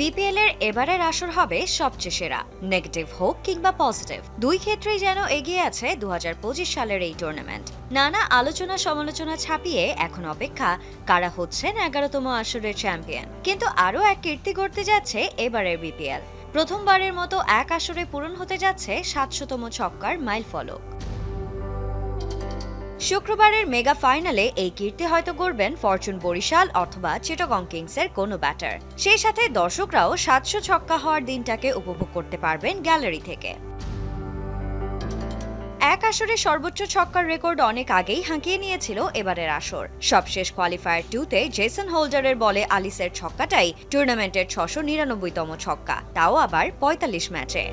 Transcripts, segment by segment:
BPL এর এবারের আসর হবে সবচেয়ে সেরা নেগেটিভ হোক কিংবা পজিটিভ দুই ক্ষেত্রেই যেন এগিয়ে আছে দুহাজার পঁচিশ সালের এই টুর্নামেন্ট নানা আলোচনা সমালোচনা ছাপিয়ে এখন অপেক্ষা, কারা হচ্ছেন এগারোতম আসরের চ্যাম্পিয়ন কিন্তু আরও এক কীর্তি করতে যাচ্ছে এবারের বিপিএল প্রথমবারের মতো এক আসরে পূরণ হতে যাচ্ছে সাতশোতম ছক্কার মাইল ফলক শুক্রবারের মেগা ফাইনালে এই কীর্তি হয়তো করবেন ফরচুন বরিশাল অথবা চিটাগং কিংসের কোনো ব্যাটার। সেই সাথে দর্শকরাও সাতশো ছক্কা হওয়ার দিনটাকে উপভোগ করতে পারবেন গ্যালারি থেকে। এক আসরে সর্বোচ্চ ছক্কার রেকর্ড অনেক আগেই হাঁকিয়ে নিয়েছিল এবারের আসর। সবশেষ কোয়ালিফায়ার টুতে জেসন হোল্ডারের বলে আলিসের ছক্কাটাই টুর্নামেন্টের ছশো নিরানব্বইতম ছক্কা, তাও আবার পঁয়তাল্লিশ ম্যাচে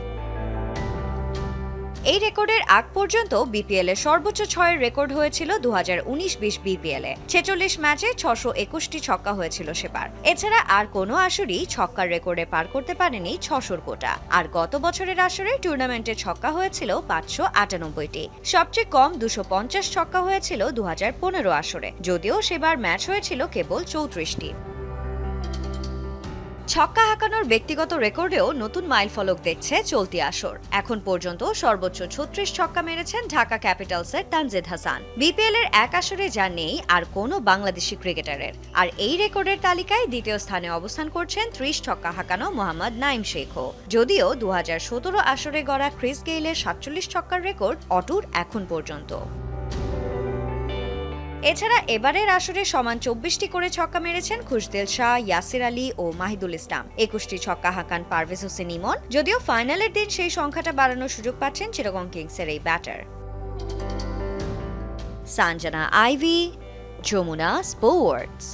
এই রেকর্ডের আগ পর্যন্ত বিপিএল এর সর্বোচ্চ ছয়ের রেকর্ড হয়েছিল দু হাজার উনিশ বিশ বিপিএল। এ ছেচল্লিশ ম্যাচে ছশো একুশটি ছক্কা হয়েছিল সেবার। এছাড়া আর কোনো আসরই ছক্কার রেকর্ডে পার করতে পারেনি ছশোর কোটা। আর গত বছরের আসরে টুর্নামেন্টে ছক্কা হয়েছিল পাঁচশো আটানব্বইটি। সবচেয়ে কম দুশো পঞ্চাশ ছক্কা হয়েছিল দু হাজার পনেরো আসরে, যদিও সেবার ম্যাচ হয়েছিল কেবল চৌত্রিশটি। ছক্কা হাঁকানোর ব্যক্তিগত রেকর্ডেও নতুন মাইলফলক দেখছে চলতি আসর। এখন পর্যন্ত সর্বোচ্চ ছত্রিশ ছক্কা মেরেছেন ঢাকা ক্যাপিটালসের তানজেদ হাসান। বিপিএল এর এক আসরে যা নেই আর কোনো বাংলাদেশি ক্রিকেটারের। আর এই রেকর্ডের তালিকায় দ্বিতীয় স্থানে অবস্থান করছেন ত্রিশ ছক্কা হাঁকানো মোহাম্মদ নাইম শেখও। যদিও দু হাজার সতেরো আসরে গড়া ক্রিস গেইলের সাতচল্লিশ ছক্কার রেকর্ড অটুট এখন পর্যন্ত। এছাড়া এবারের আসরে সমান চব্বিশটি করে ছক্কা মেরেছেন খুশদেল শাহ, ইয়াসির আলী ও মাহিদুল ইসলাম। একুশটি ছক্কা হাঁকান পারভেজ হোসেন ইমন। যদিও ফাইনালের দিন সেই সংখ্যাটা বাড়ানোর সুযোগ পাচ্ছেন চিরগং কিংসের এই ব্যাটার। সানজানা আইভি, যমুনা স্পোর্টস।